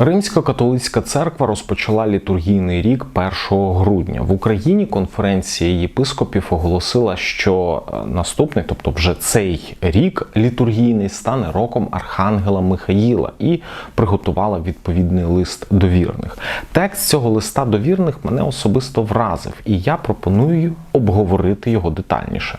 Римська католицька церква розпочала літургійний рік 1 грудня. В Україні конференція єпископів оголосила, що е, наступний, тобто вже цей рік, літургійний стане роком Архангела Михаїла і приготувала відповідний лист до вірних. Текст цього листа до вірних мене особисто вразив, і я пропоную обговорити його детальніше.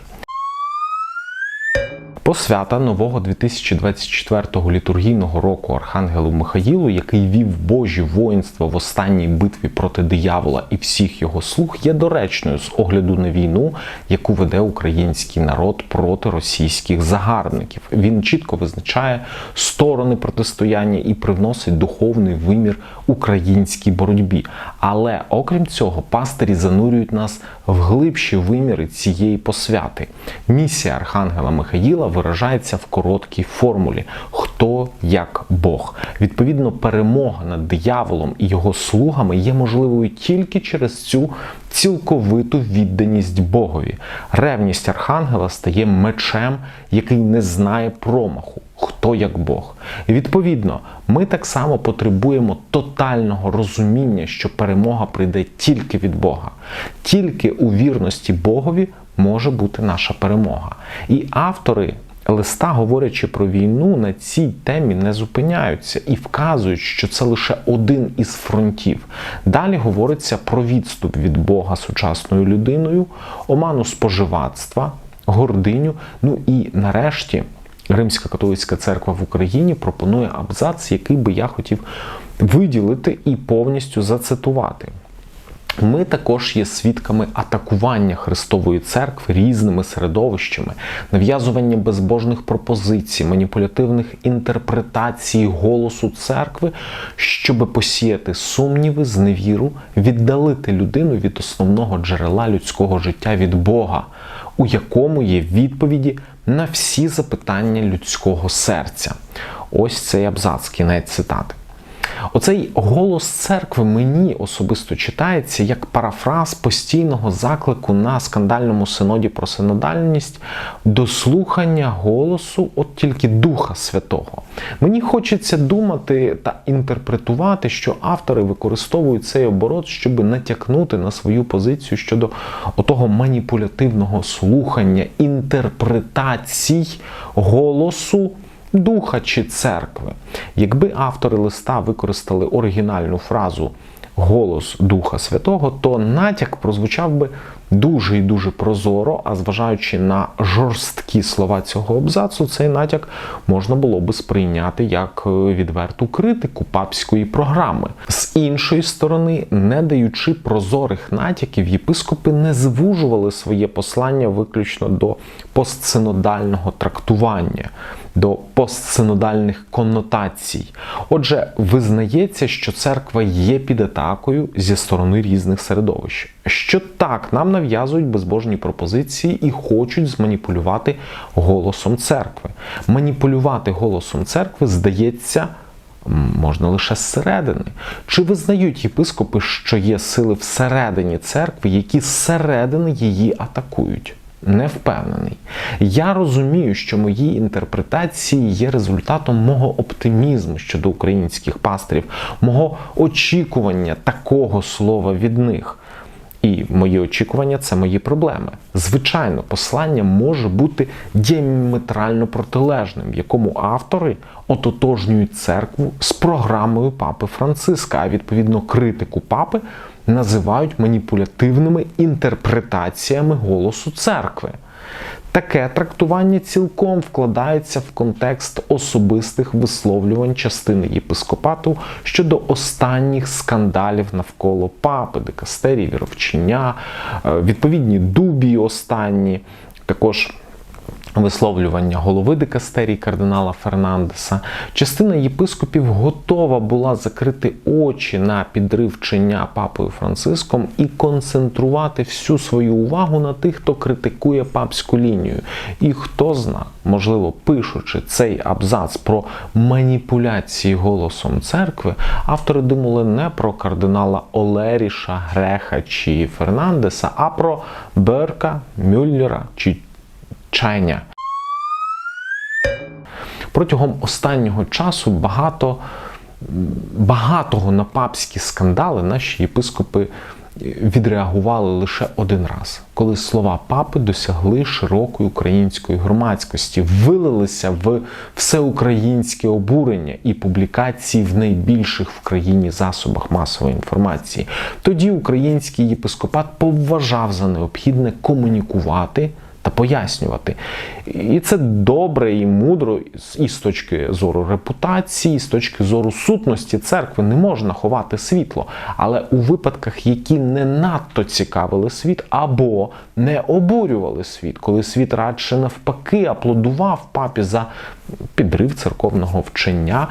Посвята нового 2024 літургійного року Архангелу Михаїлу, який вів Божі воїнства в останній битві проти диявола і всіх його слуг, є доречною з огляду на війну, яку веде український народ проти російських загарбників. Він чітко визначає сторони протистояння і привносить духовний вимір українській боротьбі. Але окрім цього, пастирі занурюють нас в глибші виміри цієї посвяти. Місія Архангела Михаїла виражається в короткій формулі: хто як Бог. Відповідно, перемога над дияволом і його слугами є можливою тільки через цю цілковиту відданість Богові. Ревність Архангела стає мечем, який не знає промаху. Хто як Бог. І відповідно, ми так само потребуємо тотального розуміння, що перемога прийде тільки від Бога. Тільки у вірності Богові може бути наша перемога. І автори листа, говорячи про війну, на цій темі не зупиняються і вказують, що це лише один із фронтів. Далі говориться про відступ від Бога сучасною людиною, оману споживацтва, гординю. Ну і нарешті. Римська католицька церква в Україні пропонує абзац, який би я хотів виділити і повністю зацитувати. Ми також є свідками атакування Христової церкви різними середовищами, нав'язування безбожних пропозицій, маніпулятивних інтерпретацій голосу церкви, щоб посіяти сумніви, зневіру, віддалити людину від основного джерела людського життя від Бога, у якому є відповіді на всі запитання людського серця. Ось цей абзац, кінець цитати. Оцей голос церкви мені особисто читається як парафраз постійного заклику на скандальному синоді про синодальність до слухання голосу, от тільки Духа Святого. Мені хочеться думати та інтерпретувати, що автори використовують цей оборот, щоб натякнути на свою позицію щодо отого маніпулятивного слухання, інтерпретацій голосу духа чи церкви. Якби автори листа використали оригінальну фразу голос Духа Святого, то натяк прозвучав би дуже і дуже прозоро, а зважаючи на жорсткі слова цього абзацу, цей натяк можна було би сприйняти як е, відверту критику папської програми. З іншої сторони, не даючи прозорих натяків, єпископи не звужували своє послання виключно до постсинодального трактування. До постсинодальних коннотацій. Отже, визнається, що церква є під атакою зі сторони різних середовищ. Що так, нам нав'язують безбожні пропозиції і хочуть зманіпулювати голосом церкви. Маніпулювати голосом церкви здається. Можна лише зсередини. Чи визнають єпископи, що є сили всередині церкви, які зсередини її атакують? Не впевнений. Я розумію, що мої інтерпретації є результатом мого оптимізму щодо українських пасторів, мого очікування такого слова від них. І мої очікування це мої проблеми. Звичайно, послання може бути діаметрально протилежним, якому автори ототожнюють церкву з програмою папи Франциска, а відповідно критику папи називають маніпулятивними інтерпретаціями голосу церкви. Таке трактування цілком вкладається в контекст особистих висловлювань частини єпископату щодо останніх скандалів навколо папи, дикастерії, віровчення, е, відповідні дубії останні, також висловлювання голови дикастерії кардинала Фернандеса, частина єпископів готова була закрити очі на підривчення папою Франциском і концентрувати всю свою увагу на тих, хто критикує папську лінію. І хто зна, можливо, пишучи цей абзац про маніпуляції голосом церкви, автори думали не про кардинала Олеріша, Греха чи Фернандеса, а про Берка, Мюллера чи Чайня. Протягом останнього часу багато багатого на папські скандали наші єпископи відреагували лише один раз, коли слова папи досягли широкої української громадськості, вилилися в всеукраїнське обурення і публікації в найбільших в країні засобах масової інформації. Тоді український єпископат поважав за необхідне комунікувати та пояснювати. І це добре і мудро і з точки зору репутації, і з точки зору сутності церкви не можна ховати світло. Але у випадках, які не надто цікавили світ або не обурювали світ, коли світ радше навпаки аплодував папі за підрив церковного вчення.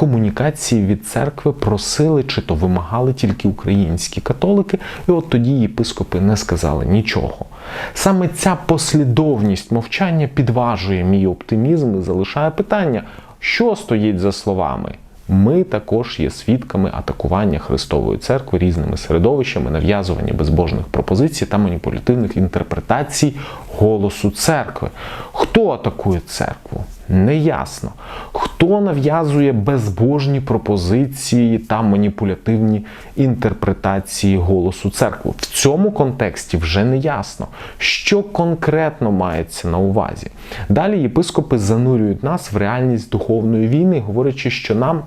Комунікації від церкви просили чи то вимагали тільки українські католики, і от тоді єпископи не сказали нічого. Саме ця послідовність мовчання підважує мій оптимізм і залишає питання, що стоїть за словами. Ми також є свідками атакування Христової церкви різними середовищами, нав'язування безбожних пропозицій та маніпулятивних інтерпретацій голосу церкви. Хто атакує церкву? Неясно. Хто нав'язує безбожні пропозиції та маніпулятивні інтерпретації голосу церкви? В цьому контексті вже не ясно, що конкретно мається на увазі. Далі єпископи занурюють нас в реальність духовної війни, говорячи, що нам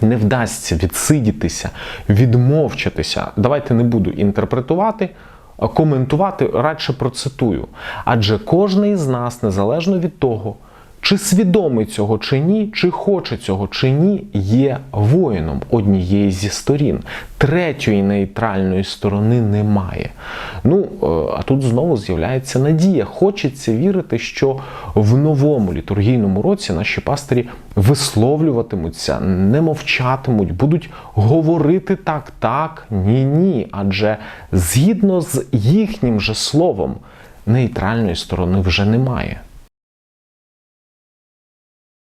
не вдасться відсидітися, відмовчатися. Давайте не буду інтерпретувати. Коментувати радше процитую. Адже кожен із нас, незалежно від того, чи свідомий цього чи ні, чи хоче цього чи ні, є воїном однієї зі сторін. Третьої нейтральної сторони немає. Ну, а тут знову з'являється надія. Хочеться вірити, що в новому літургійному році наші пастирі висловлюватимуться, не мовчатимуть, будуть говорити так, так, ні, ні. Адже згідно з їхнім же словом, нейтральної сторони вже немає.